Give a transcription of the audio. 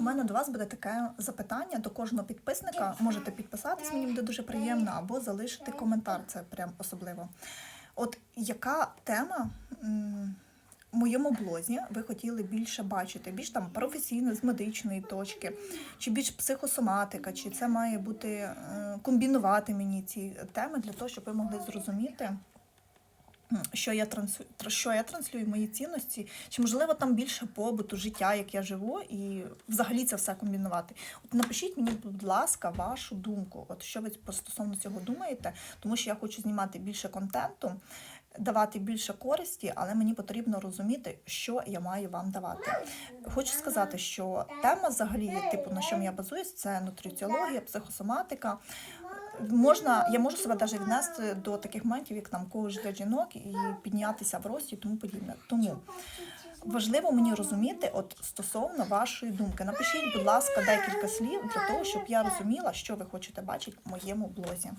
у мене до вас буде таке запитання до кожного підписника. Можете підписатись, мені буде дуже приємно, або залишити коментар. Це прям особливо. От яка тема в моєму блозі ви хотіли більше бачити? Більш там професійно, з медичної точки, чи більш психосоматика, чи це має бути е, комбінувати мені ці теми для того, щоб ви могли зрозуміти. Що я транслю, що я транслюю мої цінності, чи можливо там більше побуту, життя, як я живу, і взагалі це все комбінувати. От напишіть мені, будь ласка, вашу думку. От що ви стосовно цього думаєте, тому що я хочу знімати більше контенту, давати більше користі, але мені потрібно розуміти, що я маю вам давати. Хочу сказати, що тема взагалі, типу, на чому я базуюсь, це нутриціологія, психосоматика. Можна, я можу себе навіть віднести до таких моментів, як там коуч для жінок, і піднятися в рості і тому подібне. Тому важливо мені розуміти, от стосовно вашої думки. Напишіть, будь ласка, декілька слів для того, щоб я розуміла, що ви хочете бачити в моєму блозі.